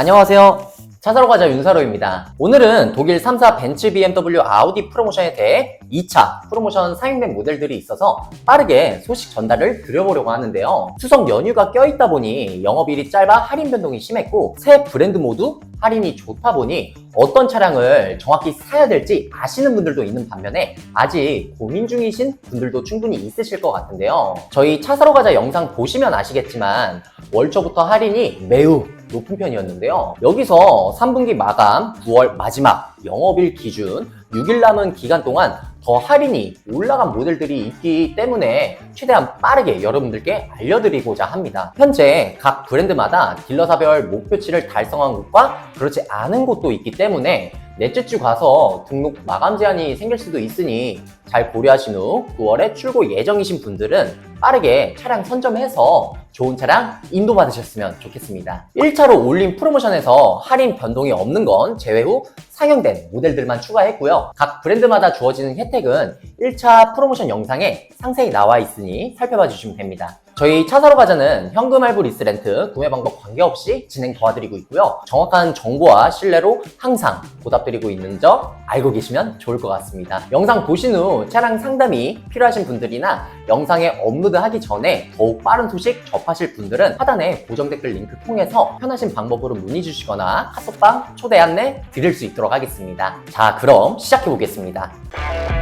안녕하세요. 차사로 가자 윤사로입니다. 오늘은 독일 3사 벤츠 BMW 아우디 프로모션에 대해 2차 프로모션 사용된 모델들이 있어서 빠르게 소식 전달을 드려보려고 하는데요. 추석 연휴가 껴있다 보니 영업일이 짧아 할인 변동이 심했고 새 브랜드 모두 할인이 좋다 보니 어떤 차량을 정확히 사야 될지 아시는 분들도 있는 반면에 아직 고민 중이신 분들도 충분히 있으실 것 같은데요. 저희 차 사러 가자 영상 보시면 아시겠지만 월초부터 할인이 매우 높은 편이었는데요. 여기서 3분기 마감 9월 마지막 영업일 기준 6일 남은 기간 동안 더 할인이 올라간 모델들이 있기 때문에 최대한 빠르게 여러분들께 알려드리고자 합니다. 현재 각 브랜드마다 딜러사별 목표치를 달성한 곳과 그렇지 않은 곳도 있기 때문에 넷째 주 가서 등록 마감 제한이 생길 수도 있으니 잘 고려하신 후 9월에 출고 예정이신 분들은 빠르게 차량 선점해서 좋은 차량 인도 받으셨으면 좋겠습니다. 1차로 올린 프로모션에서 할인 변동이 없는 건 제외 후 상영된 모델들만 추가했고요. 각 브랜드마다 주어지는 혜택은 1차 프로모션 영상에 상세히 나와 있으니 살펴봐 주시면 됩니다. 저희 차 사러 가자는 현금 할부 리스 렌트 구매 방법 관계없이 진행 도와드리고 있고요. 정확한 정보와 신뢰로 항상 보답드리고 있는 점 알고 계시면 좋을 것 같습니다. 영상 보신 후 차량 상담이 필요하신 분들이나 영상에 업로드하기 전에 더욱 빠른 소식 접하실 분들은 하단에 고정 댓글 링크 통해서 편하신 방법으로 문의 주시거나 카톡방 초대 안내 드릴 수 있도록 하겠습니다. 자, 그럼 시작해 보겠습니다.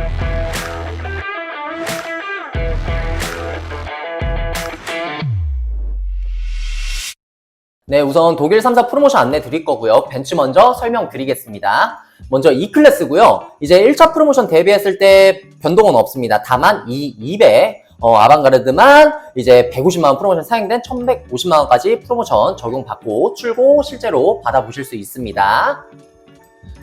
네, 우선 독일 3사 프로모션 안내 드릴 거고요. 벤츠 먼저 설명드리겠습니다. 먼저 E 클래스고요. 이제 1차 프로모션 대비했을 때 변동은 없습니다. 다만 이 200, 어, 아방가르드만 이제 150만 원 프로모션 사용된 1150만 원까지 프로모션 적용받고 출고 실제로 받아보실 수 있습니다.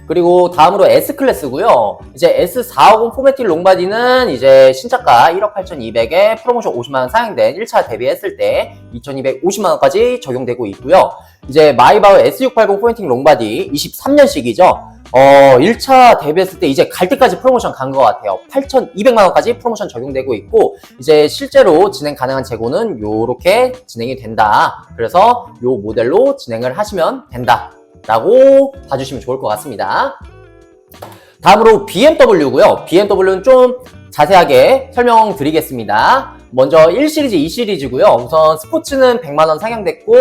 그리고 다음으로 S 클래스고요. 이제 S450 포매틱 롱바디는 이제 신차가 1억 8,200에 프로모션 50만 원 사용된 1차 대비했을 때 2,250만 원까지 적용되고 있고요. 이제 마이바흐 S680 포매틱 롱바디 23년식이죠. 어, 1차 대비했을 때 이제 갈 때까지 프로모션 간 것 같아요. 8,200만 원까지 프로모션 적용되고 있고 이제 실제로 진행 가능한 재고는 요렇게 진행이 된다. 그래서 요 모델로 진행을 하시면 된다. 라고 봐주시면 좋을 것 같습니다. 다음으로 BMW고요. BMW는 좀 자세하게 설명드리겠습니다. 먼저 1시리즈, 2시리즈고요. 우선 스포츠는 100만원 상향됐고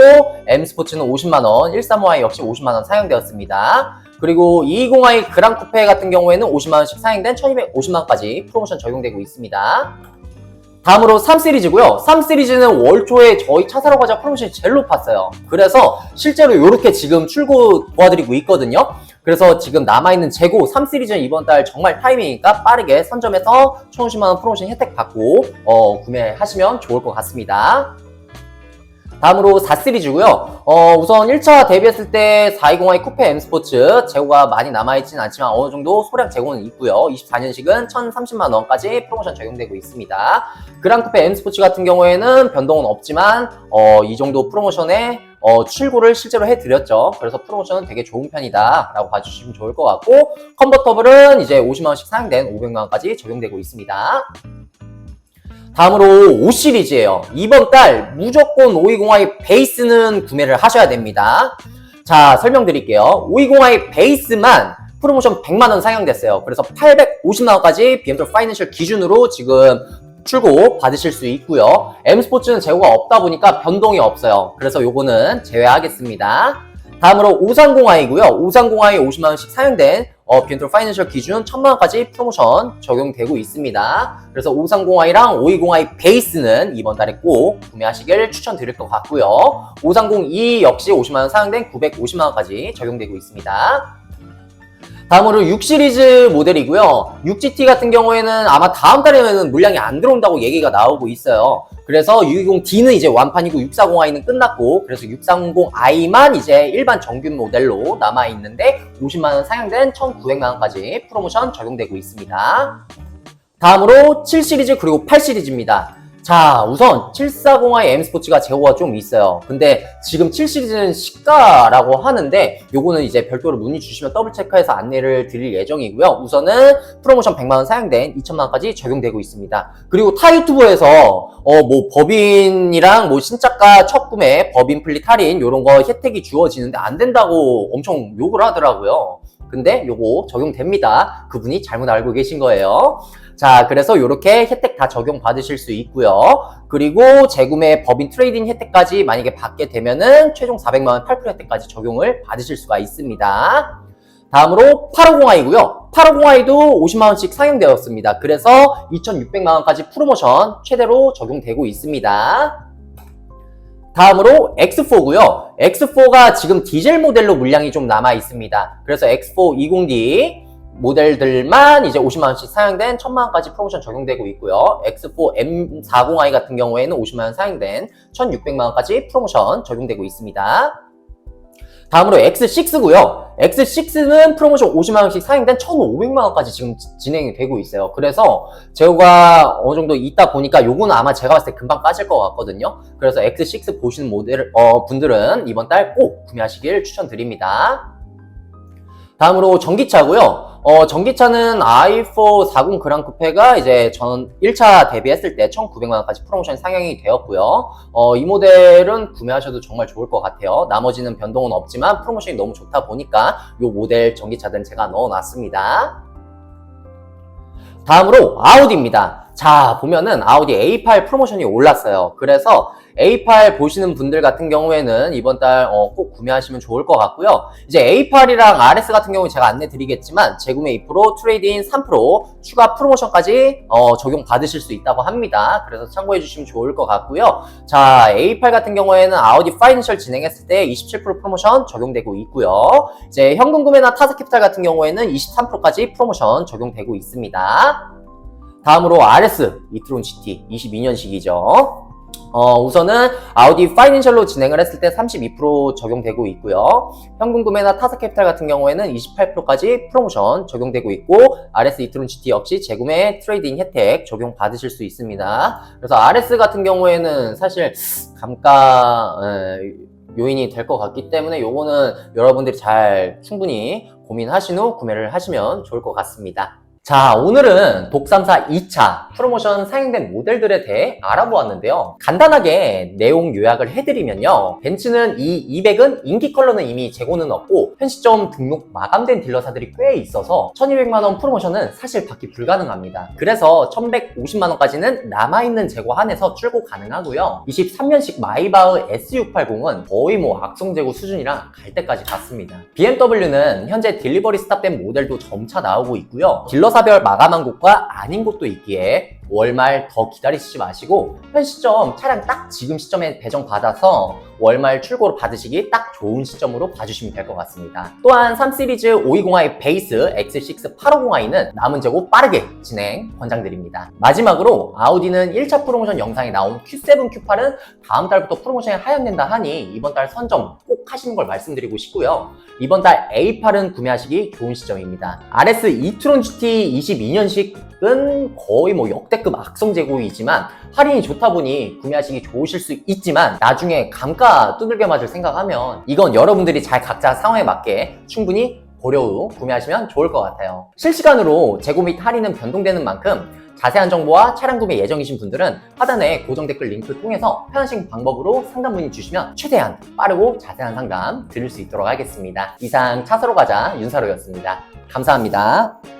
M 스포츠는 50만원, 135i 역시 50만원 사용되었습니다. 그리고 220i 그랑 쿠페 같은 경우에는 50만원씩 사용된 1250만원까지 프로모션 적용되고 있습니다. 다음으로 3시리즈고요. 3시리즈는 월 초에 저희 차 사러 가자 프로모션이 제일 높았어요. 그래서 실제로 이렇게 지금 출고 도와드리고 있거든요. 그래서 지금 남아있는 재고 3시리즈는 이번 달 정말 타이밍이니까 빠르게 선점해서 1,050만원 프로모션 혜택 받고 어, 구매하시면 좋을 것 같습니다. 다음으로 4시리즈고요. 어, 우선 1차 대비했을 때 420i 쿠페 M 스포츠 재고가 많이 남아있진 않지만 어느 정도 소량 재고는 있고요. 24년식은 1,030만 원까지 프로모션 적용되고 있습니다. 그랑 쿠페 M 스포츠 같은 경우에는 변동은 없지만 어, 이 정도 프로모션에 어, 출고를 실제로 해드렸죠. 그래서 프로모션은 되게 좋은 편이다 라고 봐주시면 좋을 것 같고 컨버터블은 이제 50만원씩 사용된 500만원까지 적용되고 있습니다. 다음으로 5 시리즈예요. 이번 달 무조건 520i 베이스는 구매를 하셔야 됩니다. 자, 설명드릴게요. 520i 베이스만 프로모션 100만원 상향됐어요. 그래서 850만원까지 BMW 파이낸셜 기준으로 지금 출고 받으실 수 있고요. M 스포츠는 재고가 없다 보니까 변동이 없어요. 그래서 요거는 제외하겠습니다. 다음으로 530i고요. 530i 50만원씩 사용된 어, 비엔톨 파이낸셜 기준 1000만원까지 프로모션 적용되고 있습니다. 그래서 530i랑 520i 베이스는 이번 달에 꼭 구매하시길 추천드릴 것 같고요. 530e 역시 50만원 사용된 950만원까지 적용되고 있습니다. 다음으로 6 시리즈 모델이고요. 6GT 같은 경우에는 아마 다음 달에는 물량이 안 들어온다고 얘기가 나오고 있어요. 그래서 620D는 이제 완판이고 640i는 끝났고 그래서 630i만 이제 일반 정규 모델로 남아 있는데 50만 원 상향된 1,900만 원까지 프로모션 적용되고 있습니다. 다음으로 7 시리즈 그리고 8 시리즈입니다. 자, 우선 740i M 스포츠가 재고가 좀 있어요. 근데 지금 7 시리즈는 시가라고 하는데 요거는 이제 별도로 문의 주시면 더블 체크해서 안내를 드릴 예정이고요. 우선은 프로모션 100만 원 사용된 2천만 원까지 적용되고 있습니다. 그리고 타 유튜브에서 어 뭐 법인이랑 뭐 신작가 첫 구매, 법인 플릿 할인 요런 거 혜택이 주어지는데 안 된다고 엄청 욕을 하더라고요. 근데 요거 적용됩니다. 그분이 잘못 알고 계신 거예요. 자, 그래서 이렇게 혜택 다 적용 받으실 수 있고요. 그리고 재구매 법인 트레이딩 혜택까지 만약에 받게 되면은 최종 400만 원 8% 혜택까지 적용을 받으실 수가 있습니다. 다음으로 850i고요. 850i도 50만 원씩 상향되었습니다. 그래서 2600만 원까지 프로모션 최대로 적용되고 있습니다. 다음으로 X4고요. X4가 지금 디젤 모델로 물량이 좀 남아 있습니다. 그래서 X4 20D 모델들만 이제 50만 원씩 사용된 1000만 원까지 프로모션 적용되고 있고요. X4 M40i 같은 경우에는 50만 원 사용된 1600만 원까지 프로모션 적용되고 있습니다. 다음으로 X6고요. X6는 프로모션 50만 원씩 사용된 1,500만 원까지 지금 지- 진행이 되고 있어요. 그래서 제가 어느 정도 있다 보니까 요거는 아마 제가 봤을 때 금방 빠질 것 같거든요. 그래서 X6 보시는 모델 어, 분들은 이번 달 꼭 구매하시길 추천드립니다. 다음으로 전기차고요. 어, 전기차는 i4 40 그랑 쿠페가 이제 전 1차 대비했을 때 1,900만 원까지 프로모션 상향이 되었고요. 어, 이 모델은 구매하셔도 정말 좋을 것 같아요. 나머지는 변동은 없지만 프로모션이 너무 좋다 보니까 이 모델 전기차들은 제가 넣어놨습니다. 다음으로 아우디입니다. 자, 보면은 아우디 A8 프로모션이 올랐어요. 그래서 A8 보시는 분들 같은 경우에는 이번 달 꼭 구매하시면 좋을 것 같고요. 이제 A8이랑 RS 같은 경우 제가 안내 드리겠지만 재구매 2%, 트레이드인 3% 추가 프로모션까지 어, 적용 받으실 수 있다고 합니다. 그래서 참고해 주시면 좋을 것 같고요. 자, A8 같은 경우에는 아우디 파이낸셜 진행했을 때 27% 프로모션 적용되고 있고요. 이제 현금 구매나 타사 캐피탈 같은 경우에는 23%까지 프로모션 적용되고 있습니다. 다음으로 RS 이트론 GT 22년식이죠. 어, 우선은 아우디 파이낸셜로 진행을 했을 때 32% 적용되고 있고요. 현금 구매나 타사 캐피탈 같은 경우에는 28%까지 프로모션 적용되고 있고 RS 이트론 GT 역시 재구매 트레이딩 혜택 적용 받으실 수 있습니다. 그래서 RS 같은 경우에는 사실 감가 에, 요인이 될 것 같기 때문에 요거는 여러분들이 잘 충분히 고민하신 후 구매를 하시면 좋을 것 같습니다. 자, 오늘은 독삼사 2차 프로모션 상행된 모델들에 대해 알아보았는데요. 간단하게 내용 요약을 해드리면요. 벤츠는 이 200은 인기 컬러는 이미 재고는 없고 현 시점 등록 마감된 딜러사들이 꽤 있어서 1200만원 프로모션은 사실 받기 불가능합니다. 그래서 1150만원까지는 남아있는 재고 한해서 출고 가능하고요. 23년식 마이바흐 S680은 거의 뭐 악성 재고 수준이랑 갈 때까지 갔습니다. BMW는 현재 딜리버리 스탑된 모델도 점차 나오고 있고요. 딜러 사별 마감한 곳과 아닌 곳도 있기에 월말 더 기다리시지 마시고 현 시점 차량 딱 지금 시점에 배정 받아서 월말 출고로 받으시기 딱 좋은 시점으로 봐주시면 될 것 같습니다. 또한 3시리즈 520i 베이스 X6 850i는 남은 재고 빠르게 진행 권장드립니다. 마지막으로 아우디는 1차 프로모션 영상에 나온 Q7, Q8은 다음 달부터 프로모션이 하향된다 하니 이번 달 선점 꼭 하시는 걸 말씀드리고 싶고요. 이번 달 A8은 구매하시기 좋은 시점입니다. RS 이트론 GT 22년식은 거의 뭐 역대 급 악성 재고이지만 할인이 좋다 보니 구매하시기 좋으실 수 있지만 나중에 감가 두들겨 맞을 생각하면 이건 여러분들이 잘 각자 상황에 맞게 충분히 고려 후 구매하시면 좋을 것 같아요. 실시간으로 재고 및 할인은 변동되는 만큼 자세한 정보와 차량 구매 예정이신 분들은 하단에 고정 댓글 링크 통해서 편하신 방법으로 상담 문의 주시면 최대한 빠르고 자세한 상담 드릴 수 있도록 하겠습니다. 이상 차서로 가자 윤사로였습니다. 감사합니다.